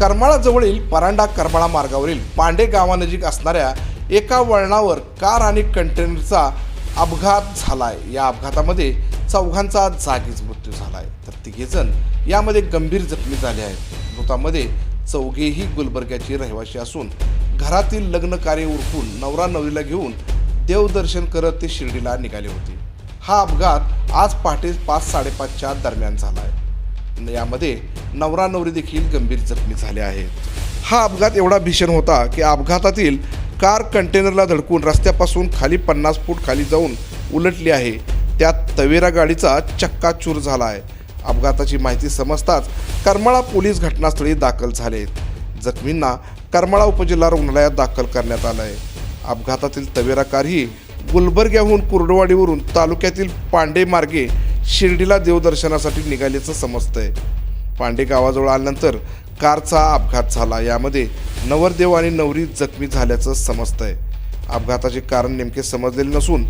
करमाळाजवळील परांडा करमाळा मार्गावरील पांडे गावानजीक असणाऱ्या एका वळणावर कार आणि कंटेनरचा अपघात झालाय. या अपघातामध्ये चौघांचा जागीच मृत्यू झालाय. तर तिघेजण यामध्ये गंभीर जखमी झाले आहेत. मृतामध्ये चौघेही गुलबर्ग्याची रहिवासी असून घरातील लग्न कार्य उरकून नवरा नवरीला घेऊन देवदर्शन करत ते शिर्डीला निघाले होते. हा अपघात आज पहाटे पाच साडेपाचच्या दरम्यान झाला आहे यामध्ये नवरा नवरी देखील गंभीर जखमी झाले आहेत. हा अपघात एवढा भीषण होता की अपघातातील कार कंटेनरला धडकून रस्त्यापासून खाली पन्नास फूट खाली जाऊन उलटली आहे. त्यात तवेरा गाडीचा चक्काचूर झाला आहे अपघाताची माहिती समजताच करमाळा पोलीस घटनास्थळी दाखल झाले. जखमींना करमाळा उपजिल्हा रुग्णालयात दाखल करण्यात आलं आहे अपघातातील तवेरा कार ही गुलबर्ग्याहून कुर्डवाडीवरून तालुक्यातील पांडे मार्गे शिर्डीला देवदर्शनासाठी निघाल्याचं समजतंय. पांडे गावाजवळ आल्यानंतर कारचा अपघात झाला. यामध्ये नवरदेव आणि नवरी जखमी झाल्याचं समजतंय. अपघाताचे कारण नेमके समजलेले नसून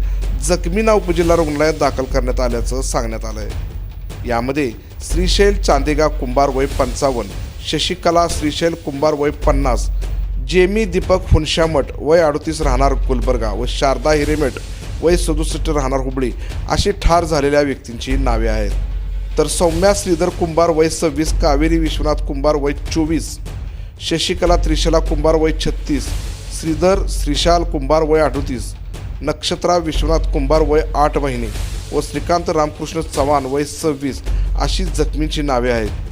जखमींना उपजिल्हा रुग्णालयात दाखल करण्यात आल्याचं सांगण्यात आलं आहे यामध्ये श्रीशैल चांदेगा कुंभार वय पंचावन्न शशिकला श्रीशैल कुंभार वय पन्नास जेमी दीपक हुनशामठ वय अडतीस राहणार गुलबर्गा व शारदा हिरेमेट वय सदुसष्ट राहणार हुबळी अशी ठार झालेल्या व्यक्तींची नावे आहेत. तर सौम्या श्रीधर कुंभार वय सव्वीस कावेरी विश्वनाथ कुंभार वय चोवीस शशिकला त्रिशला कुंभार वय छत्तीस श्रीधर श्रीशाल कुंभार वय अडतीस नक्षत्रा विश्वनाथ कुंभार वय आठ महिने व श्रीकांत रामकृष्ण चव्हाण वय सव्वीस अशी जखमींची नावे आहेत.